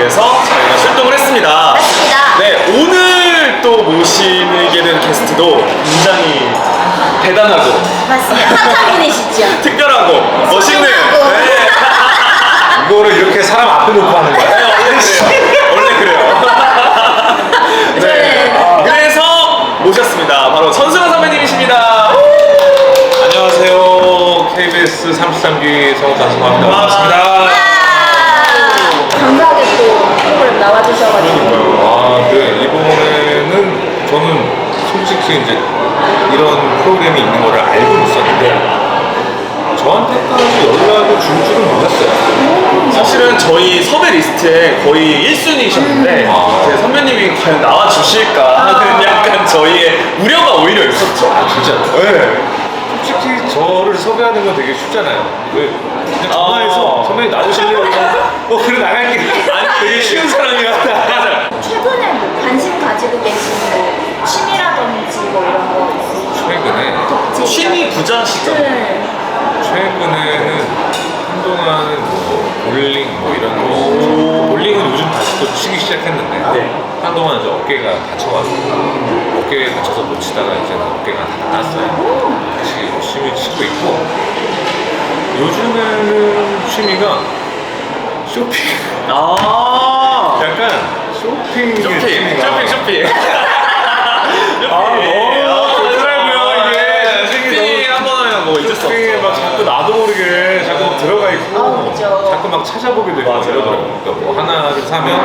위해서 저희가 출동을 했습니다. 맞습니다. 네, 오늘 또 모시게 된 게스트도 굉장히 대단하고 맞습니다. 핫타분이시죠? 특별하고 멋있는. 소중하고. 네. 이거를 이렇게 사람 앞에 놓고 하는 거야? 네, 원래 그래요. 원래 그래요. 네. 저는 그래서 모셨습니다. 바로 전승환 선배님이십니다. 안녕하세요. KBS 33기 성우 전승환입니다. 솔직히 이제 이런 프로그램이 있는 거를 알고 있었는데 저한테까지 연락을 줄 줄은 몰랐어요. 사실은 저희 섭외 리스트에 거의 1순위셨는데 아. 제 선배님이 과연 나와 주실까 하는 약간 저희의 우려가 오히려 있었죠. 아, 진짜? 네. 솔직히 저를 섭외하는 건 되게 쉽잖아요. 왜? 그냥 전화해서 아. 선배님 나오실래요? 어, 그래 나갈게. 아니, 되게 쉬운 사람이야. 맞아요. 최근에 뭐 관심 가지고 계신 뭐 취미라든지 뭐 이런 거 최근에 독지 취미 부자시죠? 네. 최근에는 한동안은 뭐 볼링 뭐 이런 거 볼링은 요즘 다시 또 치기 시작했는데 네. 한동안 이제 어깨가 다쳐가지고 어깨에 다쳐서 못 치다가 이제는 어깨가 다 나았어요 다시 열심히 치고 있고 요즘에는 취미가 쇼핑 아. 약간 쇼핑 쇼핑, 쇼핑, 쇼핑. 있고 아, 그죠. 자꾸 막 찾아보게 되고 맞아요. 이러더라고요. 그러니까 뭐 하나를 사면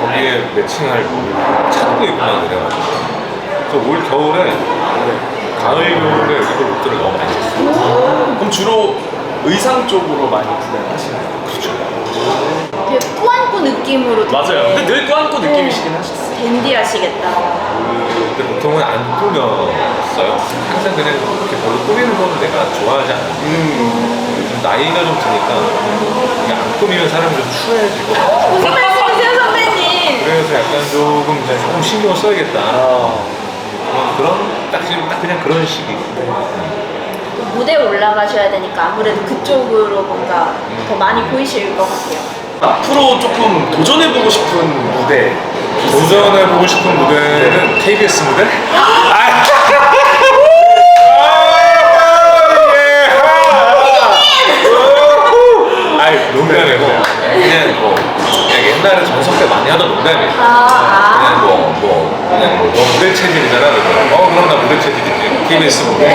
거기에 매칭할 뭐 찾고 막 그래가지고 그래서 올 겨울에 가을 겨울에 입을 옷들을 너무 많이 샀어요. 그럼 주로 의상 쪽으로 많이 구매를 하시나요? 그렇죠. 되게 꾸안꾸 느낌으로 맞아요. 근데 늘 꾸안꾸 네. 느낌이시긴 하셨어요. 댄디하시겠다 그, 근데 보통은 안 꾸몄어요. 항상 그냥 이렇게 별로 꾸미는 거는 내가 좋아하지 않아요. 음. 나이가 좀 드니까 이게 안 꾸미면 사람이 좀 추해지고 무슨 말씀이세요 선배님 그래서 약간 조금 이제 조금 신경을 써야겠다. 아. 그런, 그런 딱 지금 딱 그냥 그런 시기. 또 무대에 올라가셔야 되니까 아무래도 그쪽으로 뭔가 더 많이 보이실 것 같아요 앞으로 조금 도전해보고 싶은 무대. 도전해 보고 싶은 무대는 KBS 무대? 아! 아이 농담이고 그냥 뭐 그냥 옛날에 전석 때 하던 농담이에요. 아, 그냥 뭐, 뭐, 그냥 뭐, 너 무대 체질이잖아. 그러면, 어, 그럼 나 무대 체질이지. KBS 무대.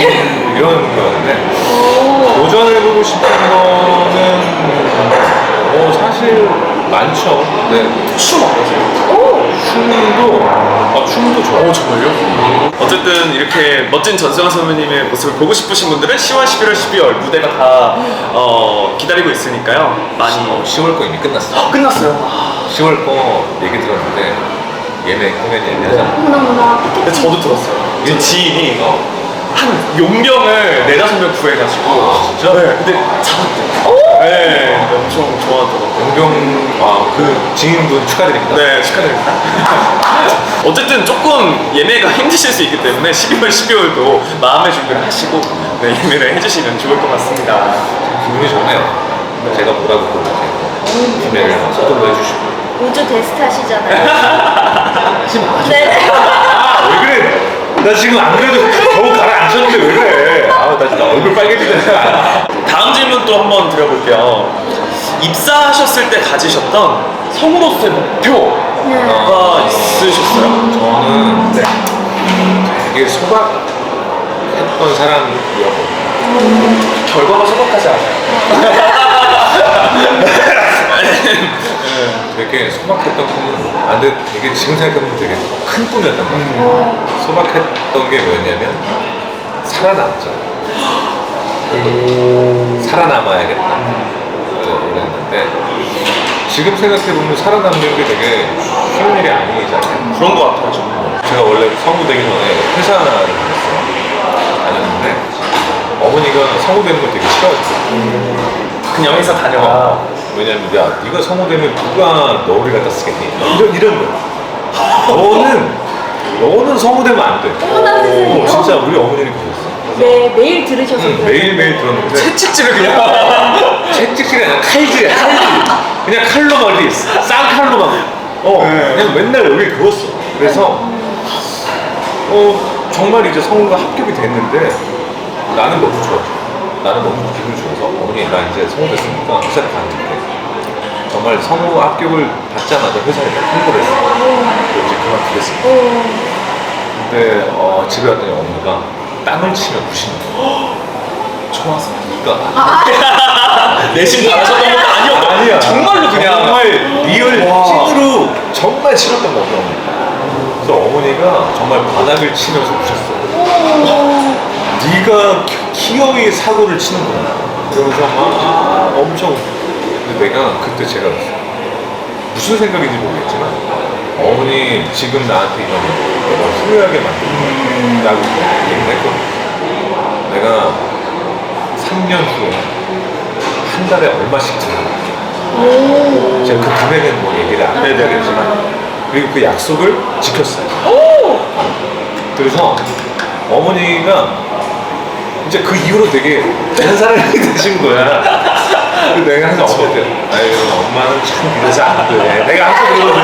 이런 거였는데, 도전해보고 싶은 거는, 뭐, 사실 많죠. 네. 춤 어떠세요? 춤도, 아, 춤도 좋아요. 오, 정말요? 어쨌든 이렇게 멋진 전승환 선배님의 모습을 보고 싶으신 분들은 10월, 11월, 12월 무대가 다 어, 기다리고 있으니까요. 많이. 어, 10월 거 이미 끝났어. 어, 끝났어요. 10월 거 얘기 들었는데, 예매, 공연 예매하잖아. 근데 저도 들었어요. 제 지인이 어. 한 용병을 네다섯 명 구해가지고. 아, 진짜? 네, 근데 잡았대요. 네, 엄청 좋아하더라고요. 용병, 아, 그 지인분 축하드립니다. 네, 축하드립니다. 어쨌든 조금 예매가 힘드실 수 있기 때문에 12월, 12월도 마음의 준비를 하시고 네, 예매를 해주시면 좋을 것 같습니다. 기분이 좋네요. 제가 뭐라고 그러는데, 예매를 서둘러 해주시고. 우주 데스타시잖아요 하지 마. 네 아? 나 지금 안 그래도 겨우 가라앉혔는데 왜 그래? 아, 나 진짜 얼굴 빨개지네. 다음 질문 또 한번 드려볼게요. 입사하셨을 때 가지셨던 성우로서의 목표가 아, 있으셨어요? 저는 되게 소박했던 사람이었거든요. 결과가 소박하지 않아요. 되게 소박했던 꿈은, 아, 근데 되게 지금 생각해보면 되게 큰 꿈이었단 말이에요. 소박했던 게 뭐였냐면, 살아남자. 살아남아야겠다. 그랬는데, 지금 생각해보면 살아남는 게 되게 쉬운 일이 아니잖아요. 그런 것 같아요, 저는. 제가 원래 성우 되기 전에 회사를 다녔어요. 다녔는데 어머니가 성우 되는 걸 되게 싫어하셨어요. 그냥 회사 다녀와. 왜냐면 야 네가 성우 되면 누가 너를 갖다 쓰겠니? 이런 이런 거. 너는 너는 성우 되면 안 돼. 어머나 세상에. 어, 진짜 우리 어머니는 그러셨어. 매, 매일 들으셔서 응, 그래요? 매일매일 들었는데 채찍질을 그냥. 채찍질이 아니라 칼질이야 칼질 그냥 칼로 막 쌍칼로 막어 네. 그냥 맨날 여기 그었어 그래서 어 정말 이제 성우가 합격이 됐는데 나는 너무 좋았죠 나는 너무 기분이 좋아서 어머니 나 이제 성우 됐으니까 회사를 갔는데 정말 성우 합격을 받자마자 회사에 통보를 했어 그리고 이제 그만두겠습니다 오, 근데 어, 집에 왔더니 어머니가 땅을 치며 부시는 거야 좋아서. 그러니까 내심 바라셨던 것도 아니었고. 아니야. 정말로 그냥. 정말 리얼 와. 찐으로 정말 싫었던 거죠. 그래서 어머니가 정말 바닥을 치면서 우셨어. 네가 기어이 사고를 치는구나. 그러면서 막 엄청. 근데 내가 그때 제가 무슨 생각인지 모르겠지만 어머니 지금 나한테 이런 내가 후회하게 만든다고 얘기를 했거든. 내가 3년 후에 한 달에 얼마씩 들어. 오, 제가 그 금액은 뭐 얘기를 안 네네. 해드리겠지만 그리고 그 약속을 지켰어요. 오, 그래서 어머니가 이제 그 이후로 되게 다른 사람이 되신 거야. 그래서 내가 항상 어머니한테 아유 엄마는 참 이래서 안 돼. 내가 항상 그러거든.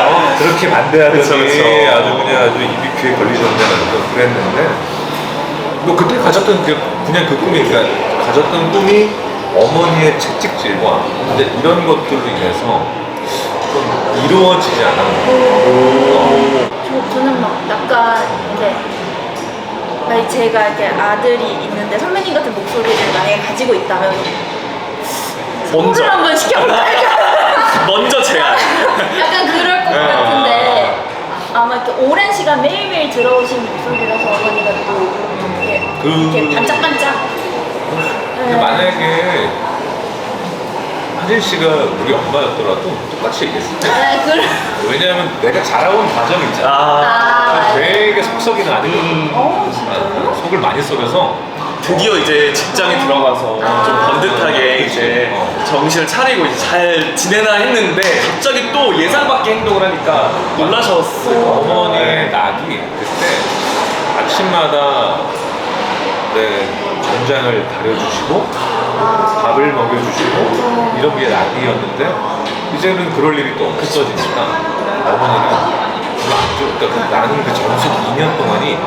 어, 그렇게 반대하더니 그쵸, 그쵸. 아주 그냥 아주 입이 귀에 걸리셨네. 막 그랬는데 뭐 그때 가졌던 그 그냥 그 꿈이 그러니까 가졌던 꿈이 어머니의 채찍질과 이제 이런 것들로 인해서 좀 이루어지지 않았나. 어. 저, 저는 막 약간 이렇게 만약 제가 이렇게 아들이 있는데 선배님 같은 목소리를 만약에 가지고 있다면 먼저. 소를 한번 시켜볼까? 먼저 제안. 약간 그럴 것 네. 같은데 아마 이렇게 오랜 시간 매일매일 들어오신 목소리라서 어머니가 또 이렇게, 그- 이렇게 반짝반짝 네. 만약에 하진 씨가 우리 엄마였더라도 똑같이 얘기했을 거야. 네, 그, 왜냐하면 내가 자라온 과정이 있잖아. 아. 아, 되게 속썩이는 아니거든. 음. 어, 진짜요? 속을 많이 썩여서 드디어 이제 직장에 들어가서 아. 좀 번듯하게 이제 어. 정신을 차리고 이제 잘 지내나 했는데 갑자기 또 예상 밖의 행동을 하니까 놀라셨을 것 같아요. 어머니의 낙이 그때 아침마다 내 전장을 다려주시고 밥을 먹여주시고 이런 게 낙이었는데 이제는 그럴 일이 또 없어지니까 어머니는 별로 안 좋아. 그러니까 그- 나는 그 전속 2년 동안이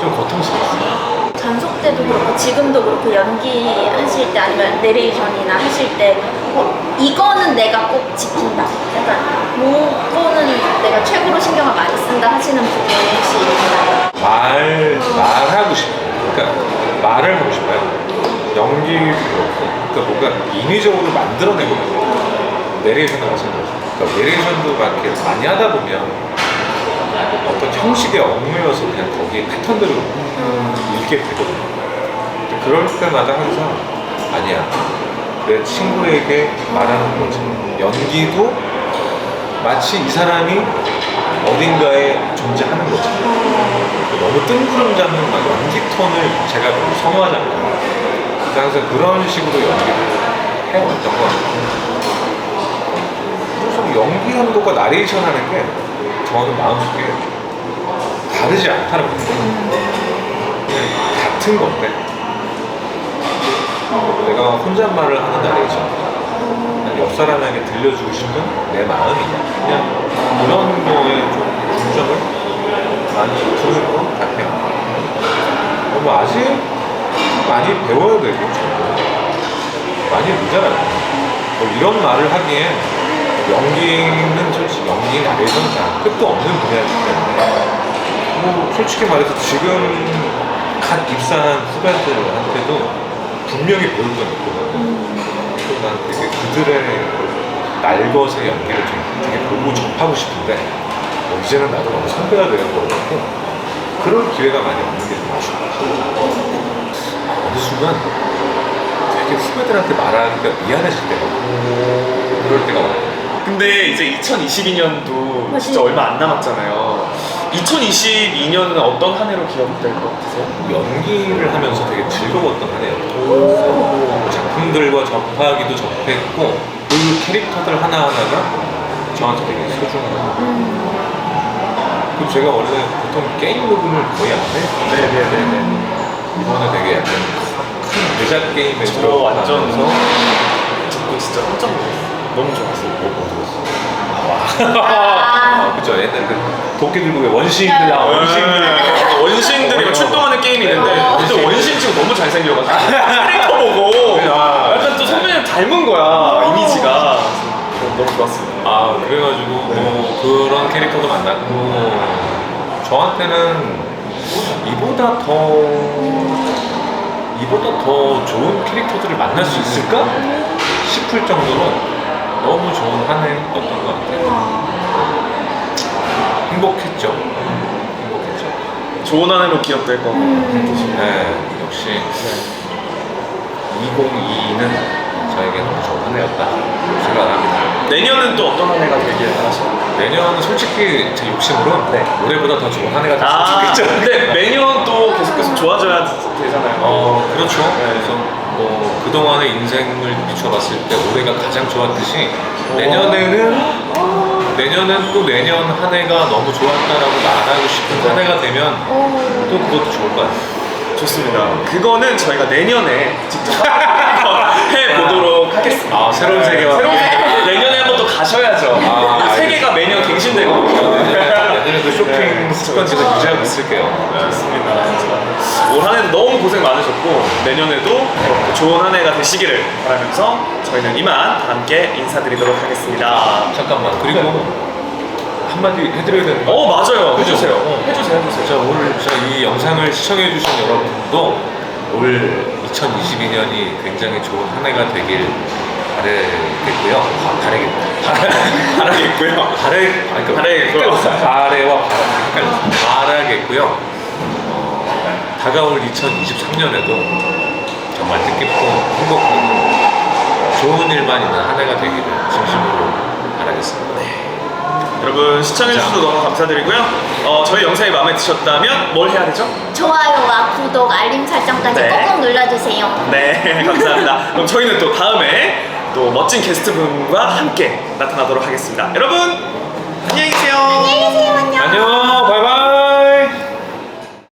좀 고통스러웠어. 전속 때도 그렇고 지금도 그렇고 연기 하실 때 아니면 내레이션이나 하실 때 어, 이거는 내가 꼭 지킨다. 약간 요거는 내가 최고로 신경을 많이 쓴다 하시는 부분이 혹시 있나요? 말, 말하고 싶어요. 그러니까 말을 하고 싶어요. 그렇고, 그러니까 뭔가 인위적으로 만들어내거든요. 내레이션도 마찬가지고. 그러니까 내레이션도 막 이렇게 많이 하다 보면 어떤 형식에 얽매여서 그냥 거기에 패턴대로 읽게 되거든요. 근데 그럴 때마다 항상 아니야. 내 친구에게 말하는 거지. 연기도 마치 이 사람이 어딘가에 존재하는 거지. 너무 뜬구름 잡는 막 연기 톤을 제가 별로 선호하지 않아요. 그래서 항상 그런 식으로 연기를 해왔던 것 같아요. 그래서 연기하는 것과 나레이션 하는 게 저는 마음속에 다르지 않다는 거예요. 그냥 같은 건데 내가 혼잣말을 하는 나레이션 옆 사람에게 들려주고 싶은 내 마음이냐. 그냥 그런 거에 좀 중점을 많이 두는 것 같아요. 어, 뭐 아직 많이 배워야 저도 많이 늦잖아요. 뭐 이런 말을 하기에 연기는 솔직히 연기 나레이션은 다 끝도 없는 분야이기 때문에 뭐 솔직히 말해서 지금 갓 입사한 후배들한테도 분명히 배울 건 있거든요 난 되게 그들의 날것의 연기를 좀 되게 보고 접하고 싶은데 뭐 이제는 나도 너무 선배가 같고 그럴 기회가 많이 없는 게 좀 아쉽고. 어느 순간 되게 후배들한테 말하기가 미안해질 때가 그럴 때가 와요 근데 이제 2022년도 맞아요. 진짜 얼마 안 남았잖아요. 2022년은 어떤 한 해로 기억될 것 같으세요? 연기를 하면서 되게 즐거웠던 한 해였고 작품들과 접하기도 접했고 그 캐릭터들 하나하나가 저한테 되게 소중하고 그리고 제가 원래 보통 게임 녹음을 거의 안 해요 네네네네. 이번에 되게 약간 큰 대작 게임에 저 들어가면서 완전 듣고 진짜 깜짝 놀랐어요. 너무 좋았어요. 아. 그죠 옛날 그 도끼 들고 왜 원시인들 나 원시인들. 네. 원신들이 막 출동하는 게임이 있는데 어. 근데 원신 지금 너무 잘생겨가지고 캐릭터 보고 아, 약간 또 선배님 닮은 거야 이미지가. 너무 좋았습니다. 아 그래가지고 뭐 그런 캐릭터도 만났고 저한테는 이보다 더 이보다 더 좋은 캐릭터들을 만날 수 있을까? 싶을 정도로 너무 좋은 한 해였던 것 같아요. 행복했죠. 행복했죠. 좋은 한 해로 기억될 거고 네, 역시 2022는 저에게 너무 좋은 한 해였다 생각합니다. 내년은 또 어떤 한 해가 되길 바라시나요? 내년은 솔직히 제 욕심으로 네. 올해보다 더 좋은 한 해가 아 됐으면 좋겠죠. 근데 매년 또 계속해서 좋아져야 되잖아요. 어, 그렇죠. 네. 그래서 뭐 그동안의 인생을 비춰봤을 때 올해가 가장 좋았듯이 어. 내년에는 내년은 또 내년 한 해가 너무 좋았다라고 말하고 싶은 한 해가 되면 오. 또 그것도 좋을 것 같아요. 좋습니다. 그거는 저희가 내년에 직접 해 보도록 하겠습니다. 아, 새로운 세계와 새로운 세계. 내년에 한 번 또 가셔야죠. 아, 이 세계가 매년 갱신되거든요. 내년에도 쇼핑 네. 습관지가 유지하고 있을게요. 좋습니다. 올 한 해도 너무 고생 많으셨고 내년에도 좋은 한 해가 되시기를 바라면서 저희는 이만 다 함께 인사드리도록 하겠습니다. 잠깐만 그리고 한마디 해드려야 되는 거. 어 맞아요. 그죠? 해주세요. 어. 해주세요. 해주세요. 자 오늘 자, 이 영상을 시청해주신 여러분도 올 2022년이 굉장히 좋은 한 해가 되길 바라겠고요. 아, 바라겠, 바라겠고요. 바라, 그, 바라겠고요. 바래와 바라, 헷갈렸어. 바라겠고요. 어, 다가올 2023년에도 정말 뜻깊고 행복하고 좋은 일만 있는 한 해가 되기를 진심으로 바라겠습니다. 여러분 시청해주셔서 너무 감사드리고요. 어, 저희 영상이 마음에 드셨다면 뭘 해야 되죠? 좋아요와 구독, 알림 설정까지 네. 꼭꼭 눌러주세요. 네, 감사합니다. 그럼 저희는 또 다음에 또 멋진 게스트분과 함께 나타나도록 하겠습니다. 여러분, 안녕히 계세요. 안녕히 계세요. 안녕. 안녕, 바이바이.